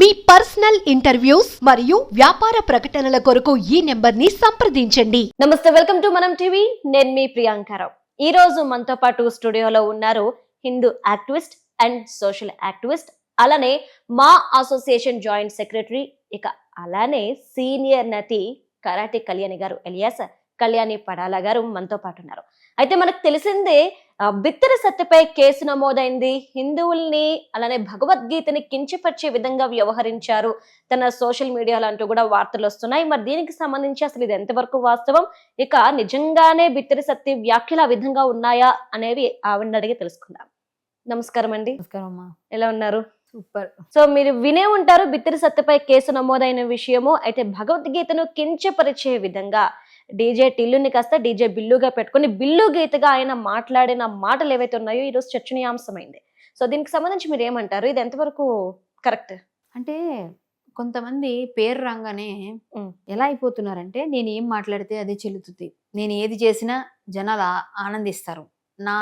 మీ personal interviews మరియు వ్యాపార ప్రకటనల కొరకు ఈ నెంబర్ని సంప్రదించండి. నమస్తే వెల్కమ్ టు మనం టీవీ. నేను మీ ప్రియాంకారావు ఈ రోజు మనతో పాటు స్టూడియోలో ఉన్నారు Hindu activist and social activist అలానే మా అసోసియేషన్ జాయింట్ సెక్రటరీ ఇక అలానే సీనియర్ నటి కరాటే కళ్యాణి గారు ఎలియాస్ కళ్యాణి పడాల గారు మనతో పాటు ఉన్నారు. అయితే మనకు తెలిసిందే బిత్తర సత్యపై కేసు నమోదైంది. హిందువుల్ని అలానే భగవద్గీతని కించపరిచే విధంగా వ్యవహరించారు. తన సోషల్ మీడియాలో అంటూ కూడా వార్తలు వస్తున్నాయి. మరి దీనికి సంబంధించి అసలు ఇది ఎంతవరకు వాస్తవం? ఇక నిజంగానే బిత్తరి సత్య వ్యాఖ్యలు ఆ విధంగా ఉన్నాయా అనేవి ఆవిడని అడిగి తెలుసుకుందాం. నమస్కారం అండి. నమస్కారం అమ్మా. ఎలా ఉన్నారు? సూపర్. సో మీరు వినే ఉంటారు బిత్తరి సత్యపై కేసు నమోదైన విషయము. అయితే భగవద్గీతను కించపరిచే విధంగా డీజే టిల్లుని కాస్త డీజే బిల్లుగా పెట్టుకొని బిల్లు గీతగా ఆయన మాట్లాడిన మాటలు ఏవైతే ఉన్నాయో ఈరోజు చర్చనీయాంశమైంది. సో దీనికి సంబంధించి మీరు ఏమంటారు? ఇది ఎంతవరకు కరెక్ట్? అంటే కొంతమంది పేరు రాగానే. ఎలా అయిపోతున్నారంటే నేను ఏం మాట్లాడితే అది చెల్లుతుంది. నేను ఏది చేసినా జనాలు ఆనందిస్తారు. నా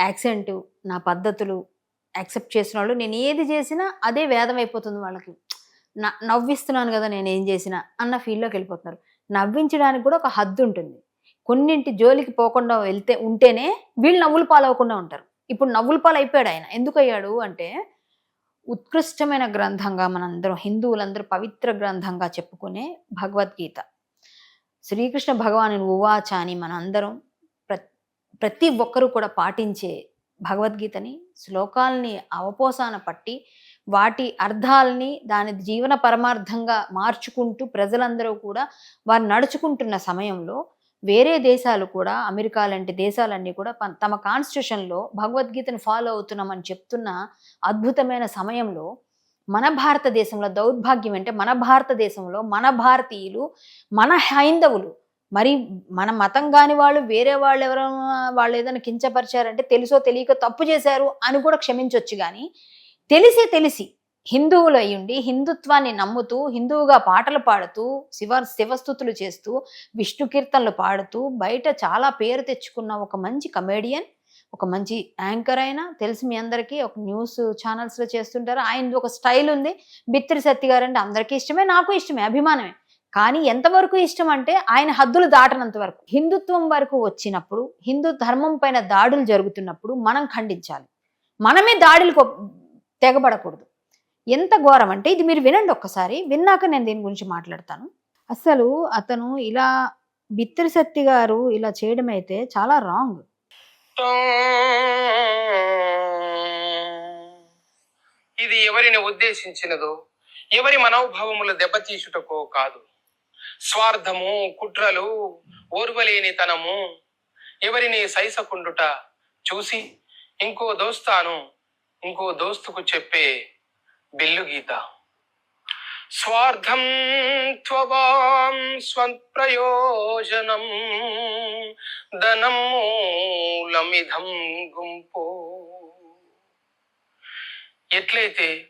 యాక్సెంట్ నా పద్ధతులు యాక్సెప్ట్ చేసిన వాళ్ళు నేను ఏది చేసినా అదే వేదం అయిపోతుంది వాళ్ళకి. న- నవ్విస్తున్నాను కదా నేను ఏం చేసినా అన్న ఫీల్డ్లోకి వెళ్ళిపోతున్నారు. నవ్వించడానికి కూడా ఒక హద్దు ఉంటుంది. కొన్నింటి జోలికి పోకుండా వెళ్తే ఉంటేనే వీళ్ళు నవ్వులు పాలవకుండా ఉంటారు. ఇప్పుడు నవ్వుల పాలు అయిపోయాడు ఆయన. ఎందుకు అయ్యాడు అంటే ఉత్కృష్టమైన గ్రంథంగా మనందరం హిందువులందరూ పవిత్ర గ్రంథంగా చెప్పుకునే భగవద్గీత. శ్రీకృష్ణ భగవాను ఉవాచ అని మనందరం ప్ర ప్రతి ఒక్కరూ కూడా పాటించే భగవద్గీతని శ్లోకాల్ని అవపోసాన పట్టి వాటి అర్థాలని దాని జీవన పరమార్థంగా మార్చుకుంటూ ప్రజలందరూ కూడా వారు నడుచుకుంటున్న సమయంలో వేరే దేశాలు కూడా అమెరికా లాంటి దేశాలన్నీ కూడా తమ కాన్స్టిట్యూషన్లో భగవద్గీతను ఫాలో అవుతున్నామని చెప్తున్న అద్భుతమైన సమయంలో మన భారతదేశంలో దౌర్భాగ్యం అంటే మన భారతదేశంలో మన భారతీయులు మన హైందవులు మరి మన మతం కాని వాళ్ళు వేరే వాళ్ళు ఎవరైనా వాళ్ళు ఏదైనా కించపరిచారంటే తెలుసో తెలియక తప్పు చేశారు అని కూడా క్షమించవచ్చు కానీ తెలిసి తెలిసి హిందువులు అయ్యుండి హిందుత్వాన్ని నమ్ముతూ హిందువుగా పాటలు పాడుతూ శివ శివస్థుతులు చేస్తూ విష్ణు కీర్తనలు పాడుతూ బయట చాలా పేరు తెచ్చుకున్న ఒక మంచి కమేడియన్ ఒక మంచి యాంకర్ అయినా తెలిసి మీ అందరికీ ఒక న్యూస్ ఛానల్స్లో చేస్తుంటారు. ఆయన ఒక స్టైల్ ఉంది. బిత్తిరి సత్తి గారు అంటే అందరికీ ఇష్టమే నాకు ఇష్టమే అభిమానమే. కానీ ఎంతవరకు ఇష్టం అంటే ఆయన హద్దులు దాటనంత వరకు. హిందుత్వం వరకు వచ్చినప్పుడు హిందూ ధర్మం పైన దాడులు జరుగుతున్నప్పుడు మనం ఖండించాలి. మనమే దాడులకు తెగబడకూడదు. ఎంత ఘోరం అంటే ఇది మీరు వినండి ఒక్కసారి. విన్నాక నేను దీని గురించి మాట్లాడతాను. అసలు అతను ఇలా బిత్తిరిశక్తి గారు ఇలా చేయడం అయితే చాలా రాంగ్. ఇది ఎవరిని ఉద్దేశించినదో ఎవరి మనోభావములు దెబ్బతీసుటకో కాదు. స్వార్థము కుట్రలు ఓర్వలేనితనము ఎవరిని సైసకుండుట చూసి ఇంకో దోస్తాను ఇంకో దోస్తుకు చెప్పే బిల్లు గీత. స్వార్థం త్వవాం స్వప్రయోజనం ధనం మూలమిధం గుంపు. ఎట్లయితే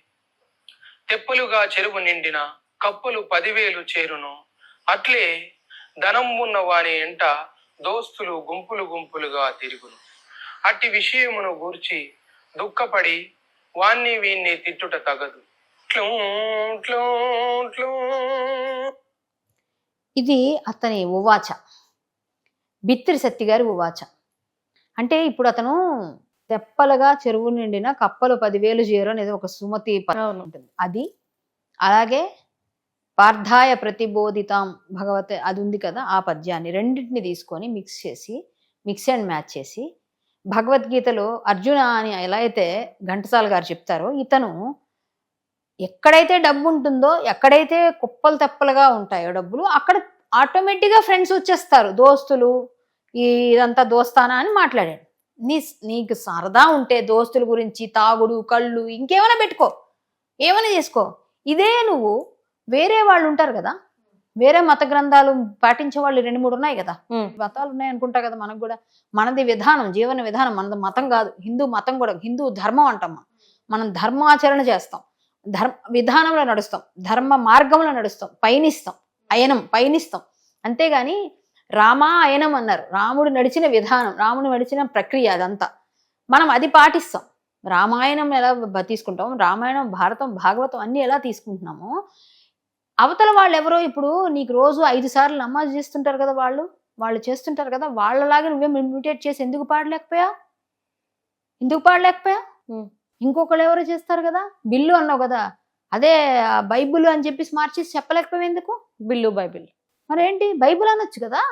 తెప్పలుగా చెరువు నిండిన కప్పులు పదివేలు చేరును అట్లే ధనం ఉన్న వారి ఎంట దోస్తులు గుంపులు గుంపులుగా తిరుగును. అట్టి విషయమును గూర్చి దుఃఖపడి వాణ్ణి వీణ్ణి తిట్టుట తగదు. ఇది అతని ఉవాచ. బిత్తిరి సత్తి గారి ఉవాచ. అంటే ఇప్పుడు అతను తెప్పలుగా చెరువు నిండిన కప్పలు పదివేలు చేరు అనేది ఒక సుమతి ఉంటుంది. అది అలాగే పార్థాయ ప్రతిబోధితాం భగవత అది ఉంది కదా ఆ పద్యాన్ని రెండింటిని తీసుకొని మిక్స్ చేసి మిక్స్ అండ్ మ్యాచ్ చేసి భగవద్గీతలో అర్జున అని ఎలా అయితే ఘంటసాల గారు చెప్తారో ఇతను ఎక్కడైతే డబ్బు ఉంటుందో ఎక్కడైతే కుప్పలు తెప్పలుగా ఉంటాయో డబ్బులు అక్కడ ఆటోమేటిక్గా ఫ్రెండ్స్ వచ్చేస్తారు. దోస్తులు ఈ ఇదంతా దోస్తానా అని మాట్లాడాడు. నీ నీకు సరదా ఉంటే దోస్తుల గురించి తాగుడు కళ్ళు ఇంకేమైనా పెట్టుకో. ఏమైనా చేసుకో ఇదే నువ్వు వేరే వాళ్ళు ఉంటారు కదా వేరే మత గ్రంథాలు పాటించే వాళ్ళు రెండు మూడు ఉన్నాయి కదా. మతాలు ఉన్నాయి అనుకుంటా కదా మనకు కూడా. మనది విధానం జీవన విధానం మనది మతం కాదు. హిందూ మతం కూడా హిందూ ధర్మం అంటాం మనం. మనం ధర్మాచరణ చేస్తాం. ధర్మ విధానంలో నడుస్తాం. ధర్మ మార్గంలో నడుస్తాం. పయనిస్తాం. అయనం పయనిస్తాం. అంతేగాని రామా అయనం అన్నారు. రాముడు నడిచిన విధానం రాముడు నడిచిన ప్రక్రియ అదంతా. మనం అది పాటిస్తాం. రామాయణం ఎలా తీసుకుంటాం? రామాయణం భారతం భాగవతం అన్ని ఎలా తీసుకుంటున్నామో అవతల వాళ్ళు ఎవరో ఇప్పుడు నీకు రోజు ఐదు సార్లు నమాజ్ చేస్తుంటారు కదా వాళ్ళు వాళ్ళు చేస్తుంటారు కదా వాళ్ళలాగా నువ్వేం ఇమిటేట్ చేసి ఎందుకు పాడలేకపోయా? ఎందుకు పాడలేకపోయా. ఇంకొకళ్ళు ఎవరో చేస్తారు కదా? బిల్లు అన్నావు కదా అదే బైబిల్ అని చెప్పేసి మార్చేసి చెప్పలేకపోయావు ఎందుకు? Bill Bible. మరేంటి? బైబిల్ అనొచ్చు కదా.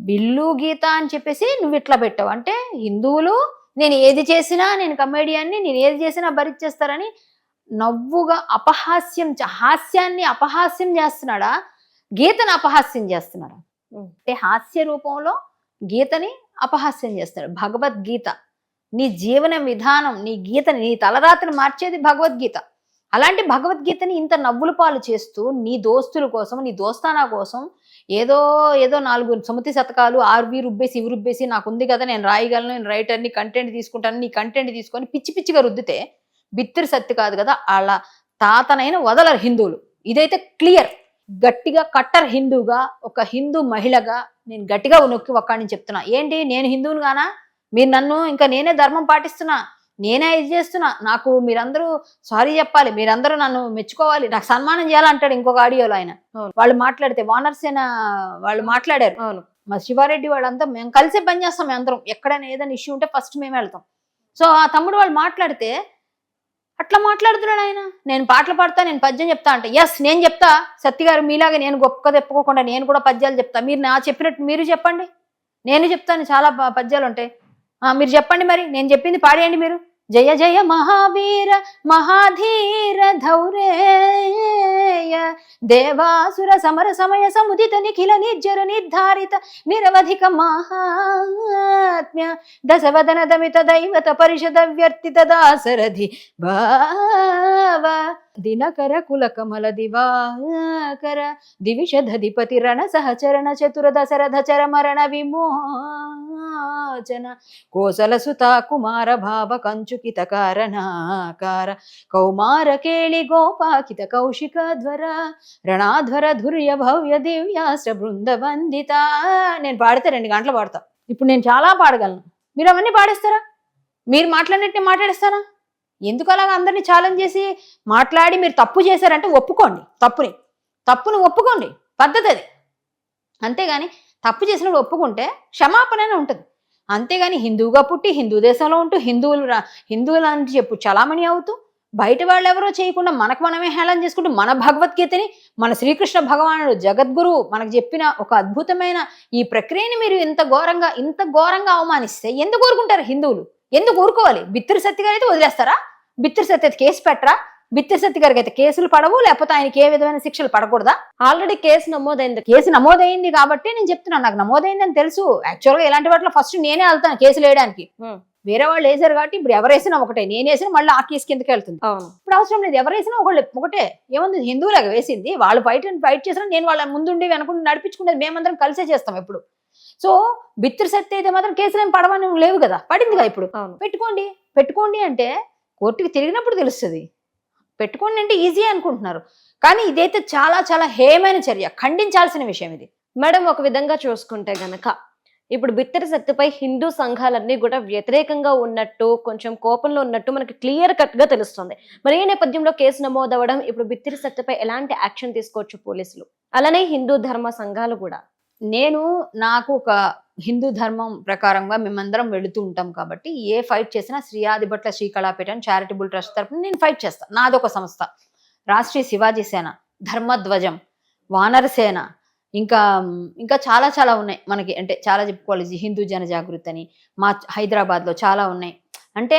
బిల్లు గీత అని చెప్పేసి నువ్వు ఇట్లా పెట్టావు. అంటే హిందువులు నేను ఏది చేసినా నేను కమేడియన్ని నేను ఏది చేసినా భరించేస్తారని నవ్వుగా అపహాస్యం హాస్యాన్ని అపహాస్యం చేస్తున్నాడా? గీతను అపహాస్యం చేస్తున్నాడా. అంటే హాస్య రూపంలో గీతని అపహాస్యం చేస్తాడు భగవద్గీత. నీ జీవన విధానం నీ గీతని నీ తలరాతను మార్చేది భగవద్గీత. అలాంటి భగవద్గీతని ఇంత నవ్వుల పాలు చేస్తూ నీ దోస్తుల కోసం నీ దోస్తానా కోసం ఏదో ఏదో నాలుగు సుమతి శతకాలు ఆర్వి రుబ్బేసి ఇవి రుబ్బేసి నాకు ఉంది కదా నేను రాయగలను నేను రైటర్ని కంటెంట్ తీసుకుంటాను నీ కంటెంట్ తీసుకొని పిచ్చి పిచ్చిగా రుద్దితే బిత్తిరి సత్తి కాదు కదా వాళ్ళ తాతనైన వదలరు హిందువులు. ఇదైతే క్లియర్. గట్టిగా కట్టర్ హిందూగా ఒక హిందూ మహిళగా నేను గట్టిగా నొక్కి ఒక్కడిని చెప్తున్నా. ఏంటి? నేను హిందువుని గానా మీరు నన్ను ఇంకా నేనే ధర్మం పాటిస్తున్నా. నేనే ఇది చేస్తున్నా. నాకు మీరందరూ సారీ చెప్పాలి. మీరందరూ నన్ను మెచ్చుకోవాలి. నాకు సన్మానం చేయాలంటాడు ఇంకొక ఆడియోలో ఆయన. వాళ్ళు మాట్లాడితే వానర్సేన వాళ్ళు మాట్లాడారు. అవును. మా శివారెడ్డి వాళ్ళంతా మేము కలిసే పని చేస్తాం మేము అందరం ఎక్కడైనా ఏదైనా ఇష్యూ ఉంటే ఫస్ట్ మేము వెళ్తాం. సో ఆ తమ్ముడు వాళ్ళు మాట్లాడితే అట్లా మాట్లాడుతున్నాడు ఆయన. నేను పాటలు పాడతా నేను పద్యం చెప్తా అంటే ఎస్ నేను చెప్తా. సత్తి గారు నేను గొప్పగా తెప్పుకోకుండా నేను కూడా పద్యాలు చెప్తా. మీరు నా చెప్పినట్టు మీరు చెప్పండి. నేను చెప్తాను చాలా పద్యాలు ఉంటాయి. మీరు చెప్పండి మరి. నేను చెప్పింది పాడేయండి మీరు. जय जय महावीर, महाधीर, धौरेय। देवासुर समर समय समुदित निखिल निर्जर निर्धारित, निरवधिक महात्म्य। दशवदन दमित दैवत परिषद व्यर्थित दासरधि भाव। దినకర కుల కమల దివాకర దివిషధిపతి రణ సహచరణ చతుర దశరథ చర మరణ విమోచన కోసల సుత కుమార భావ కంచుకిత కారణాకార కౌమార కేళి గోపాకిత కౌశిక ధ్వర రణాధ్వర ధుర్య భవ్య దివ్యాశ్ర బృంద వందిత నేను పాడితే రెండు గంటలు పాడతా ఇప్పుడు నేను చాలా పాడగలను. మీరు అవన్నీ పాడేస్తారా? మీరు మాట్లాడినట్టు మాట్లాడేస్తారా? ఎందుకు అలాగ అందరినీ ఛాలెంజ్ చేసి మాట్లాడి మీరు తప్పు చేశారంటే ఒప్పుకోండి. తప్పుని. తప్పును ఒప్పుకోండి. పద్ధతి అది అంతేగాని తప్పు చేసినప్పుడు ఒప్పుకుంటే క్షమాపణనే ఉంటుంది. అంతేగాని హిందువుగా పుట్టి హిందూ దేశంలో ఉంటూ హిందువులు రా- హిందువులు అని చెప్పు చలామణి అవుతూ బయట వాళ్ళు ఎవరో చేయకుండా మనకు మనమే హేళన చేసుకుంటూ మన భగవద్గీతని మన శ్రీకృష్ణ భగవానుడు జగద్గురువు మనకు చెప్పిన ఒక అద్భుతమైన ఈ ప్రక్రియని మీరు ఇంత ఘోరంగా ఇంత ఘోరంగా అవమానిస్తే ఎందుకు ఊరుకుంటారు హిందువులు? ఎందుకు ఊరుకోవాలి? బిత్తిరి సత్తిగా అయితే వదిలేస్తారా? బిత్తిరి సత్తి అయితే కేసు పెట్టరా? బిత్తిరి సత్తి గారికి అయితే కేసులు పడవు లేకపోతే ఆయనకి ఏ విధమైన శిక్షలు పడకూడదా? ఆల్రెడీ కేసు నమోదైంది. కేసు నమోదైంది కాబట్టి నేను చెప్తున్నాను నాకు నమోదైందని తెలుసు. యాక్చువల్గా ఇలాంటి వాటిలో ఫస్ట్ నేనే వెళ్తాను కేసులు వేయడానికి. వేరే వాళ్ళు వేసారు కాబట్టి ఇప్పుడు ఎవరు వేసినా ఒకటే నేను వేసిన మళ్ళీ ఆ కేసు కిందకి వెళ్తుంది. ఇప్పుడు అవసరం లేదు ఎవరు వేసినా ఒకళ్ళు ఒకటే. ఏముంది హిందువులాగా వేసింది వాళ్ళు ఫైట్ ఫైట్ చేసినా నేను వాళ్ళ ముందుండి వెనకుండి నడిపించుకునేది మేమందరం కలిసే చేస్తాం ఎప్పుడు. సో బిత్తిరి సత్తి అయితే మాత్రం కేసులు ఏం పడవని లేవు కదా పడిందిగా ఇప్పుడు. పెట్టుకోండి పెట్టుకోండి అంటే కోర్టుకి తిరిగినప్పుడు తెలుస్తుంది. పెట్టుకోండి అంటే ఈజీ అనుకుంటున్నారు. కానీ ఇదైతే చాలా చాలా హేయమైన చర్య. ఖండించాల్సిన విషయం ఇది. మేడం ఒక విధంగా చూసుకుంటే గనక ఇప్పుడు బిత్తర శక్తిపై హిందూ సంఘాలన్నీ కూడా వ్యతిరేకంగా ఉన్నట్టు కొంచెం కోపంలో ఉన్నట్టు మనకి క్లియర్ కట్గా తెలుస్తుంది. మరి ఈ నేపథ్యంలో కేసు నమోదవడం ఇప్పుడు బిత్తిరి సత్తుపై ఎలాంటి యాక్షన్ తీసుకోవచ్చు పోలీసులు? అలానే హిందూ ధర్మ సంఘాలు కూడా. నేను నాకు ఒక హిందూ ధర్మం ప్రకారంగా మేమందరం వెళుతూ ఉంటాం కాబట్టి ఏ ఫైట్ చేసినా శ్రీ ఆదిభట్ల శ్రీకళాపీఠం చారిటబుల్ ట్రస్ట్ తరఫున నేను ఫైట్ చేస్తాను నాదొక సంస్థ. రాష్ట్రీయ శివాజీ సేన ధర్మధ్వజం వానర సేన ఇంకా ఇంకా చాలా చాలా ఉన్నాయి మనకి. అంటే చాలా చెప్పుకోవాలి. హిందూ జన జాగృతి అని మా హైదరాబాద్లో చాలా ఉన్నాయి. అంటే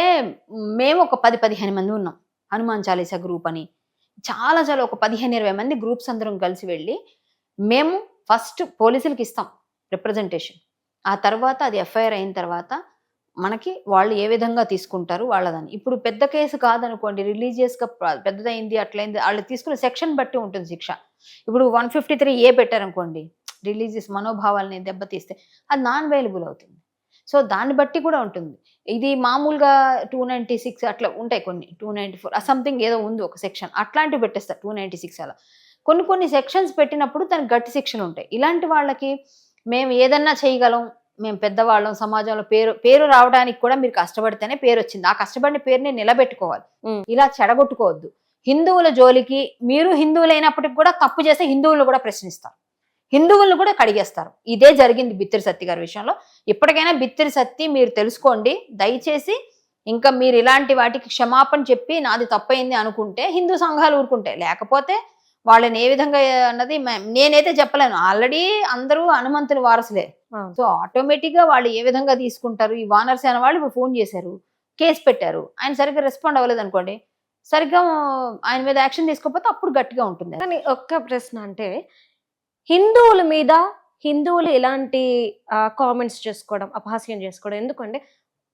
మేము ఒక పది పదిహేను మంది ఉన్నాం. హనుమాన్ చాలీసా గ్రూప్ అని. చాలా చాలా ఒక పదిహేను ఇరవై మంది గ్రూప్స్ అందరం కలిసి వెళ్ళి మేము ఫస్ట్ పోలీసులకి ఇస్తాం రిప్రజెంటేషన్. ఆ తర్వాత అది ఎఫ్ఐఆర్ అయిన తర్వాత మనకి వాళ్ళు ఏ విధంగా తీసుకుంటారు వాళ్ళదని. ఇప్పుడు పెద్ద కేసు కాదనుకోండి రిలీజియస్గా పెద్దదైంది అట్లయింది వాళ్ళు తీసుకునే సెక్షన్ బట్టి ఉంటుంది శిక్ష. ఇప్పుడు వన్ ఫిఫ్టీ త్రీ ఏ పెట్టారనుకోండి రిలీజియస్ మనోభావాలని దెబ్బతీస్తే అది నాన్ అవైలబుల్ అవుతుంది. సో దాన్ని బట్టి కూడా ఉంటుంది. ఇది మామూలుగా టూ నైంటీ సిక్స్ అట్లా ఉంటాయి కొన్ని టూ నైంటీ ఫోర్ సంథింగ్ ఏదో ఉంది ఒక సెక్షన్ అట్లాంటివి పెట్టేస్తారు టూ నైంటీ సిక్స్ అలా. కొన్ని కొన్ని సెక్షన్స్ పెట్టినప్పుడు దానికి గట్టి శిక్షలు ఉంటాయి. ఇలాంటి వాళ్ళకి మేము ఏదన్నా చేయగలం మేము పెద్దవాళ్ళం సమాజంలో పేరు పేరు రావడానికి కూడా మీరు కష్టపడితేనే పేరు వచ్చింది. ఆ కష్టపడిన పేరుని నిలబెట్టుకోవాలి. ఇలా చెడగొట్టుకోవద్దు. హిందువుల జోలికి మీరు హిందువులైనప్పటికి కూడా తప్పు చేస్తే హిందువులను కూడా ప్రశ్నిస్తారు. హిందువులను కూడా కడిగేస్తారు. ఇదే జరిగింది బిత్తిరి సత్తి గారి విషయంలో. ఇప్పటికైనా బిత్తిరి సత్తి మీరు తెలుసుకోండి. దయచేసి ఇంకా మీరు ఇలాంటి వాటికి క్షమాపణ చెప్పి నాది తప్పైంది అనుకుంటే హిందూ సంఘాలు ఊరుకుంటాయి. లేకపోతే వాళ్ళని ఏ విధంగా అన్నది నేనైతే చెప్పలేను. ఆల్రెడీ అందరూ హనుమంతుని వారసులే. సో ఆటోమేటిక్గా వాళ్ళు ఏ విధంగా తీసుకుంటారు? ఈ వానరసేన వాళ్ళు ఇప్పుడు ఫోన్ చేశారు. కేసు పెట్టారు. ఆయన సరిగ్గా రెస్పాండ్ అవ్వలేదు అనుకోండి. సరిగ్గా ఆయన మీద యాక్షన్ తీసుకోకపోతే అప్పుడు గట్టిగా ఉంటుంది. కానీ ఒక్క ప్రశ్న అంటే హిందువుల మీద హిందువులు ఎలాంటి కామెంట్స్ చేసుకోవడం అపహాస్యం చేసుకోవడం ఎందుకంటే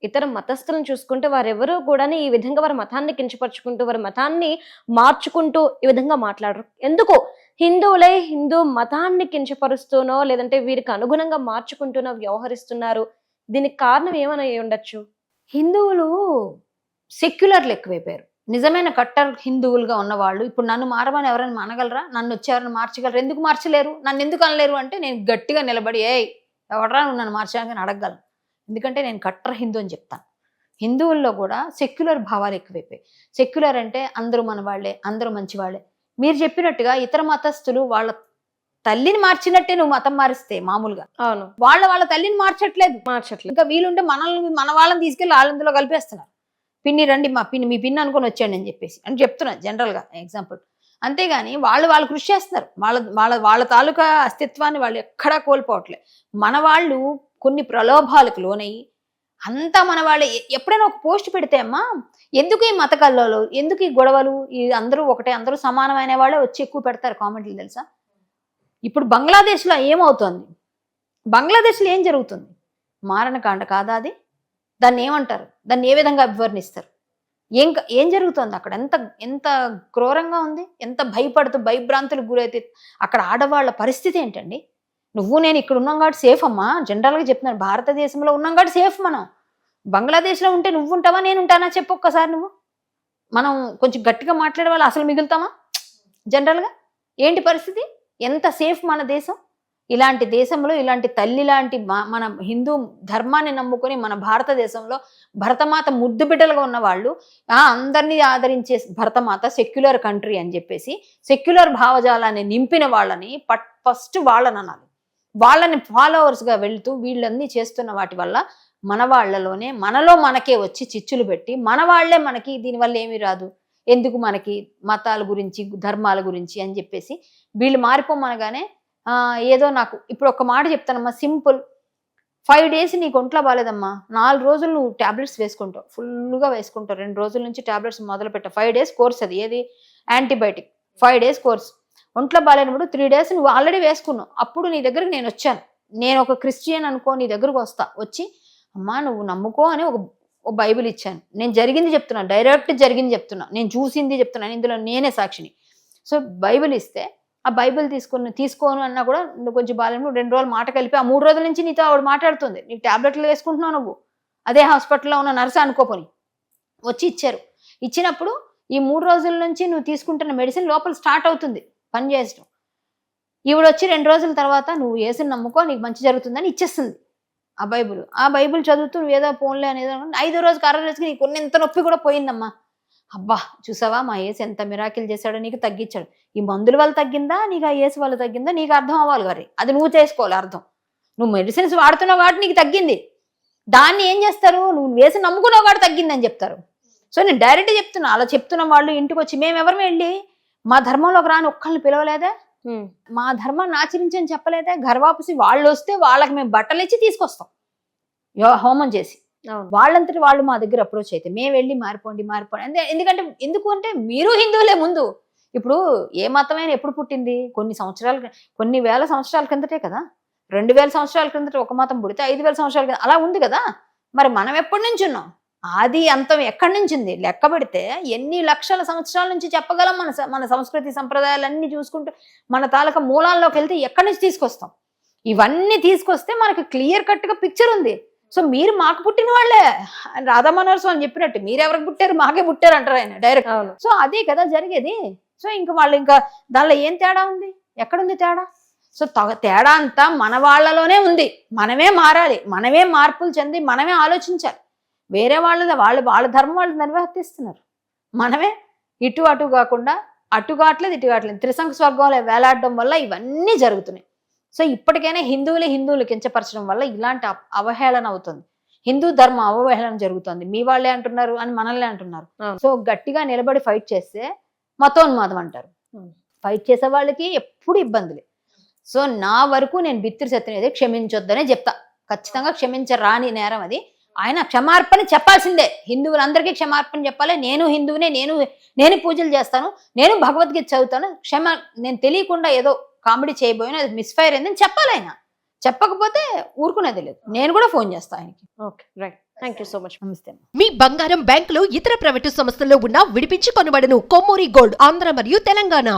ఇతర మతస్థులను చూసుకుంటే వారెవరూ కూడా ఈ విధంగా వారి మతాన్ని కించపరుచుకుంటూ వారి మతాన్ని మార్చుకుంటూ ఈ విధంగా మాట్లాడరు. ఎందుకు? హిందువులై హిందూ మతాన్ని కించపరుస్తూనో లేదంటే వీరికి అనుగుణంగా మార్చుకుంటూనో వ్యవహరిస్తున్నారు. దీనికి కారణం ఏమైనా ఉండొచ్చు? హిందువులు సెక్యులర్లు ఎక్కువైపోయారు. నిజమైన కట్టర్ హిందువులుగా ఉన్నవాళ్ళు ఇప్పుడు నన్ను మారమని ఎవరైనా అనగలరా? నన్ను వచ్చేవారని మార్చగలరు? ఎందుకు మార్చలేరు? నన్ను ఎందుకు అనలేరు? అంటే నేను గట్టిగా నిలబడి ఏ ఎవడరా నువ్వు నన్ను మార్చడానికి అడగగలను? ఎందుకంటే నేను కట్టర్ హిందూ అని చెప్తాను. హిందువుల్లో కూడా సెక్యులర్ భావాలు ఎక్కువైపోయాయి. సెక్యులర్ అంటే అందరూ మన వాళ్ళే అందరూ మంచి వాళ్ళే మీరు చెప్పినట్టుగా ఇతర మతస్థులు వాళ్ళ తల్లిని మార్చినట్టే నువ్వు మతం మారిస్తే మామూలుగా. అవును. వాళ్ళ వాళ్ళ తల్లిని మార్చట్లేదు. మార్చట్లేదు. ఇంకా వీలుంటే మనల్ని మన వాళ్ళని తీసుకెళ్ళి వాళ్ళందులో కలిపేస్తున్నారు. పిన్ని రండి మా పిన్ని మీ పిన్ని అనుకొని వచ్చాడు అని చెప్పేసి. అని చెప్తున్నాను జనరల్గా ఎగ్జాంపుల్. అంతేగాని వాళ్ళు వాళ్ళు కృషి చేస్తున్నారు. వాళ్ళ వాళ్ళ వాళ్ళ తాలూకా అస్తిత్వాన్ని వాళ్ళు ఎక్కడా కోల్పోవట్లే మన వాళ్ళు కొన్ని ప్రలోభాలకు లోనయ్యి అంతా మన వాళ్ళే ఎప్పుడైనా ఒక పోస్ట్ పెడితే అమ్మా ఎందుకు ఈ మత కల్లోలు? ఎందుకు ఈ గొడవలు? ఈ అందరూ ఒకటే అందరూ సమానమైన వాళ్ళే వచ్చి ఎక్కువ పెడతారు కామెంట్లు తెలుసా? ఇప్పుడు బంగ్లాదేశ్లో ఏమవుతోంది? బంగ్లాదేశ్లో ఏం జరుగుతుంది? మారణకాండ కాదా అది? దాన్ని ఏమంటారు? దాన్ని ఏ విధంగా అభివర్ణిస్తారు ఏం ఏం జరుగుతోంది అక్కడ? ఎంత ఎంత క్రూరంగా ఉంది? ఎంత భయపడుతూ భయభ్రాంతులకు గురైతే అక్కడ ఆడవాళ్ళ పరిస్థితి ఏంటండి? నువ్వు నేను ఇక్కడ ఉన్నాం కాబట్టి సేఫ్ అమ్మా. జనరల్గా చెప్తున్నాను భారతదేశంలో ఉన్నాం కాబట్టి సేఫ్ మనం. బంగ్లాదేశ్లో ఉంటే నువ్వు ఉంటావా నేను ఉంటానా చెప్పు ఒక్కసారి నువ్వు. మనం కొంచెం గట్టిగా మాట్లాడే వాళ్ళు అసలు మిగులుతామా? జనరల్గా ఏంటి పరిస్థితి? ఎంత సేఫ్ మన దేశం? ఇలాంటి దేశంలో ఇలాంటి తల్లి లాంటి మన హిందూ ధర్మాన్ని నమ్ముకొని మన భారతదేశంలో భరతమాత ముద్దు బిడ్డలుగా ఉన్న వాళ్ళు ఆ అందరినీ ఆదరించే భరతమాత సెక్యులర్ కంట్రీ అని చెప్పేసి సెక్యులర్ భావజాలాన్ని నింపిన వాళ్ళని పట్ ఫస్ట్ వాళ్ళని అనాలి వాళ్ళని ఫాలోవర్స్గా వెళ్తూ వీళ్ళన్నీ చేస్తున్న వాటి వల్ల మన వాళ్ళలోనే మనలో మనకే వచ్చి చిచ్చులు పెట్టి మన వాళ్ళే మనకి దీనివల్ల ఏమీ రాదు. ఎందుకు మనకి మతాల గురించి ధర్మాల గురించి అని చెప్పేసి వీళ్ళు మారిపోమనగానే ఏదో నాకు ఇప్పుడు ఒక మాట చెప్తానమ్మా సింపుల్. ఫైవ్ డేస్ నీకు ఒంట్లో బాగాలేదమ్మా నాలుగు రోజులు నువ్వు టాబ్లెట్స్ వేసుకుంటావు. ఫుల్గా వేసుకుంటావు. రెండు రోజుల నుంచి ట్యాబ్లెట్స్ మొదలు పెట్టావు ఫైవ్ డేస్ కోర్స్ అది. ఏది? యాంటీబయాటిక్. Five days course. ఒంట్లో బాగాలేనప్పుడు త్రీ డేస్ నువ్వు ఆల్రెడీ వేసుకున్నావు. అప్పుడు నీ దగ్గరికి నేను వచ్చాను. నేను ఒక క్రిస్టియన్ అనుకో నీ దగ్గరకు వస్తా. వచ్చి అమ్మా నువ్వు నమ్ముకో అని ఒక ఒక బైబిల్ ఇచ్చాను. నేను జరిగింది చెప్తున్నా. డైరెక్ట్ జరిగింది చెప్తున్నా. నేను చూసింది చెప్తున్నాను ఇందులో నేనే సాక్షిని. సో బైబిల్ ఇస్తే ఆ బైబిల్ తీసుకుని తీసుకోను అన్నా కూడా నువ్వు కొంచెం బాగాలేను రెండు రోజులు మాట కలిపి ఆ మూడు రోజుల నుంచి నీతో ఆవిడ మాట్లాడుతుంది. నీకు టాబ్లెట్లు వేసుకుంటున్నావు నువ్వు. అదే హాస్పిటల్లో ఉన్న నర్సు అనుకోపోని. వచ్చి ఇచ్చారు. ఇచ్చినప్పుడు ఈ మూడు రోజుల నుంచి నువ్వు తీసుకుంటున్న మెడిసిన్ లోపల స్టార్ట్ అవుతుంది. పని చేసడం ఈవిడ వచ్చి రెండు రోజుల తర్వాత నువ్వు వేసిన నమ్ముకో నీకు మంచి జరుగుతుందని ఇచ్చేస్తుంది ఆ బైబుల్. ఆ బైబిల్ చదువుతూ నువ్వు ఏదో ఫోన్లే అనేది ఐదో రోజు ఆరో రోజుకి నీకు ఉన్న ఇంత నొప్పి కూడా పోయిందమ్మా. అబ్బా చూసావా? మా ఏసు ఎంత మిరాకిల్ చేశాడో నీకు తగ్గించాడు. ఈ మందుల వల్ల తగ్గిందా? నీకు ఆ ఏసు వల్ల తగ్గిందా? నీకు అర్థం అవ్వాలి మరి. అది నువ్వు చేసుకోవాలి అర్థం. నువ్వు మెడిసిన్స్ వాడుతున్నావు కాబట్టి నీకు తగ్గింది. దాన్ని ఏం చేస్తారు? నువ్వు వేసి నమ్ముకున్న వాడు తగ్గిందని చెప్తారు. సో నేను డైరెక్ట్ చెప్తున్నా. అలా చెప్తున్న వాళ్ళు ఇంటికి వచ్చి మేము ఎవరు వెళ్ళి మా ధర్మంలోకి రాని ఒక్కళ్ళని పిలవలేదా. మా ధర్మాన్ని ఆచరించని చెప్పలేదే? గర్వాపుసి వాళ్ళు వస్తే వాళ్ళకి మేము బట్టలు ఇచ్చి తీసుకొస్తాం. యో- హోమం చేసి. వాళ్ళంతటి వాళ్ళు మా దగ్గర అప్రోచ్ అయితే మేము వెళ్ళి మారిపోండి మారిపోండి. అంటే ఎందుకంటే ఎందుకు అంటే మీరు హిందువులే ముందు. ఇప్పుడు ఏ మతమైనా ఎప్పుడు పుట్టింది? కొన్ని సంవత్సరాల కొన్ని వేల సంవత్సరాల కిందటే కదా. రెండు వేల సంవత్సరాల కిందట ఒక మతం పుడితే ఐదు వేల సంవత్సరాల కింద అలా ఉంది కదా. మరి మనం ఎప్పటి నుంచి ఉన్నాం? ఆది అంతం ఎక్కడి నుంచి ఉంది లెక్క పెడితే ఎన్ని లక్షల సంవత్సరాల నుంచి చెప్పగలం మన మన సంస్కృతి సంప్రదాయాలన్నీ చూసుకుంటూ మన తాలూకా మూలాల్లోకి వెళ్తే ఎక్కడి నుంచి తీసుకొస్తాం? ఇవన్నీ తీసుకొస్తే మనకి క్లియర్ కట్గా పిక్చర్ ఉంది. సో మీరు మాకు పుట్టిన వాళ్ళే. రాధా మనోహర్ స్వామి చెప్పినట్టు మీరు ఎవరికి పుట్టారు? మాకే పుట్టారు అంటారు ఆయన డైరెక్ట్. సో అదే కదా జరిగేది. సో ఇంకా వాళ్ళు ఇంకా దానిలో ఏం తేడా ఉంది? ఎక్కడుంది తేడా? సో తేడా అంతా మన వాళ్ళలోనే ఉంది. మనమే మారాలి. మనమే మార్పులు చెంది మనమే ఆలోచించాలి. వేరే వాళ్ళ వాళ్ళు వాళ్ళ ధర్మం వాళ్ళు నిర్వర్తిస్తున్నారు మనమే ఇటు అటు కాకుండా అటు కావట్లేదు ఇటు కావట్లేదు త్రిశంఖ స్వర్గంలో వేలాడడం వల్ల ఇవన్నీ జరుగుతున్నాయి. సో ఇప్పటికైనా హిందువులే హిందువులు కించపరచడం వల్ల ఇలాంటి అవ- అవహేళన అవుతుంది. హిందూ ధర్మం అవహేళన జరుగుతుంది. మీ వాళ్ళే అంటున్నారు అని మనల్ని అంటున్నారు. సో గట్టిగా నిలబడి ఫైట్ చేస్తే మతోన్మాదం అంటారు. ఫైట్ చేసే వాళ్ళకి ఎప్పుడు ఇబ్బందులే సో నా వరకు నేను బిత్తిరి సత్యనేది క్షమించొద్దనే చెప్తా. ఖచ్చితంగా క్షమించరాని నేరం అది. ఆయన క్షమార్పణ చెప్పాల్సిందే. హిందువులందరికీ క్షమార్పణ చెప్పాలి. నేను హిందువునే నేను నేను పూజలు చేస్తాను. నేను భగవద్గీత చదువుతాను. క్షమ నేను తెలియకుండా ఏదో కామెడీ చేయబోయినా అది మిస్ఫైర్ అయిందని చెప్పాలి ఆయన. చెప్పకపోతే ఊరుకునేది లేదు. నేను కూడా ఫోన్ చేస్తాను ఆయనకి. Okay right thank you so much నమస్తే. మీ బంగారం బ్యాంకులో ఇతర ప్రైవేటు సంస్థల్లో ఉన్న విడిపించి కొనబడను కొమ్మూరి గోల్డ్ ఆంధ్ర మరియు తెలంగాణ.